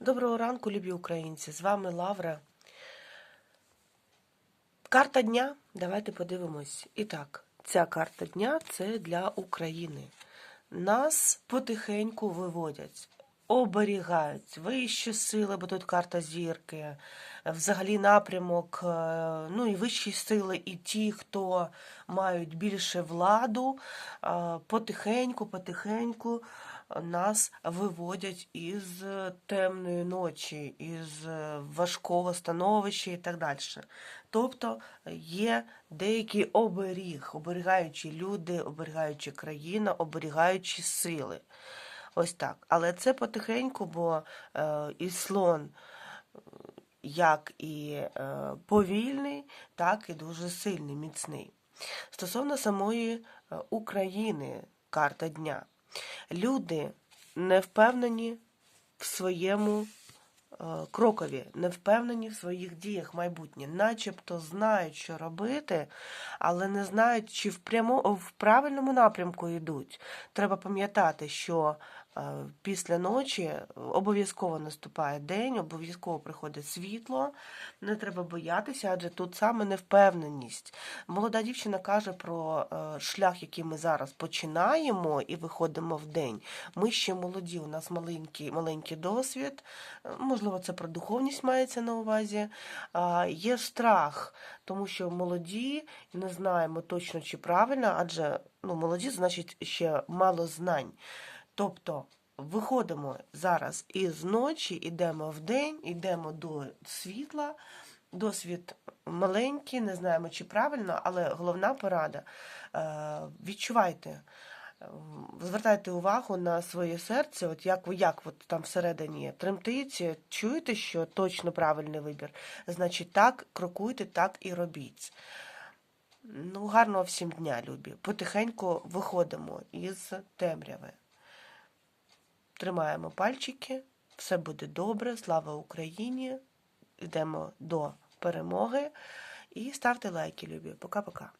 Доброго ранку, любі українці! З вами Лавра. Карта дня. Давайте подивимось. І так, ця карта дня це для України. Нас потихеньку виводять, оберігають вищі сили, бо тут карта зірки, взагалі напрямок, е, ну і вищі сили, і ті, хто мають більше владу, е, потихеньку, потихеньку нас виводять із темної ночі, із важкого становища і так далі. Тобто є деякий оберіг, оберігаючі люди, оберігаючі країна, оберігаючі сили. Ось так. Але це потихеньку, бо е, і слон як і е, повільний, так і дуже сильний, міцний. Стосовно самої е, України, карта дня. Люди не впевнені в своєму крокові, не впевнені в своїх діях майбутнє, начебто знають, що робити, але не знають, чи в, прямо, в правильному напрямку йдуть. Треба пам'ятати, що після ночі обов'язково наступає день, обов'язково приходить світло, не треба боятися, адже тут саме невпевненість. Молода дівчина каже про е, шлях, який ми зараз починаємо і виходимо в день. Ми ще молоді, у нас маленький, маленький досвід, е, можливо, це про духовність мається на увазі. Є страх, тому що молоді не знаємо точно чи правильно, адже ну, молоді, значить, ще мало знань. Тобто виходимо зараз із ночі, йдемо в день, йдемо до світла. Досвід маленький, не знаємо, чи правильно, але головна порада е, відчувайте, е, звертайте увагу на своє серце, от як як от там всередині тремтить, чуєте, що точно правильний вибір. Значить, так крокуйте, так і робіть. Ну, гарного всім дня, любі. Потихеньку виходимо із темряви. Тримаємо пальчики, все буде добре, слава Україні! Йдемо до перемоги. І ставте лайки, любі. Пока-пока.